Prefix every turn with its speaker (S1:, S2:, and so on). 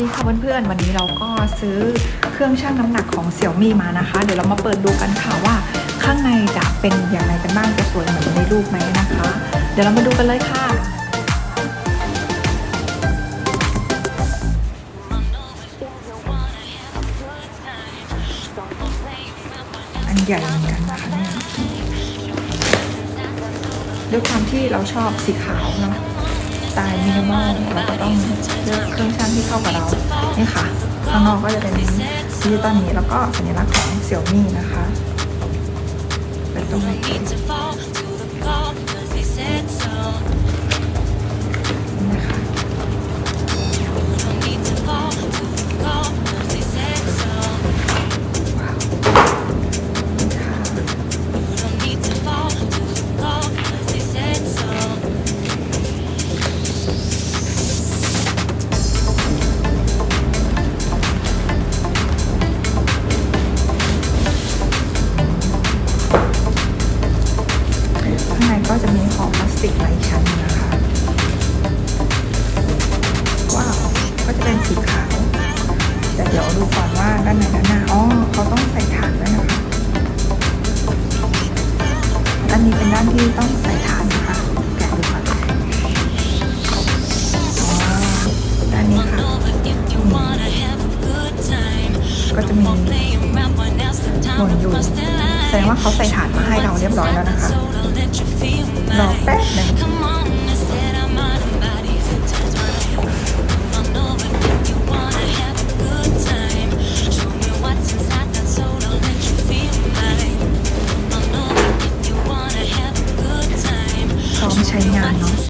S1: ดีค่ะเพื่อนๆ วันนี้เราก็ซื้อเครื่องชั่งน้ำหนักของเสี่ยวมี่มานะคะ เดี๋ยวเรามาเปิดดูกันค่ะว่า ข้างในจะเป็นอย่างไรกันบ้างจะสวยเหมือนในรูปไหมนะคะ เดี๋ยวเรามาดูกันเลยค่ะอันใหญ่เหมือนกันนะคะเนี่ยด้วยความที่เราชอบสีขาวเนาะสไตล์มินิมอลเราก็ต้องเลือก นี่ค่ะ ข้างนอกก็จะเป็นดิจิตอลนี้แล้วก็สัญลักษณ์ของเสี่ยวมี่นะคะเป็นตรงนี้ ก็จะมีห่อพลาสติกหลายชั้นนะคะ ว้าว ก็จะเป็นสีขาว แต่เดี๋ยวดูก่อนว่าด้านในด้านหน้า อ๋อ เขาต้องใส่ถ่านด้วยนะคะ ด้านนี้เป็นด้านที่ต้องใส่ถ่านนะคะ แกะดูก่อนอ๋อด้านนี้ค่ะ ก็จะมีหมุนอยู่ ดงว่าเขาใส่ฐานมาให้เราเรียบร้อยแล้วนะคะรอแป๊บหนึง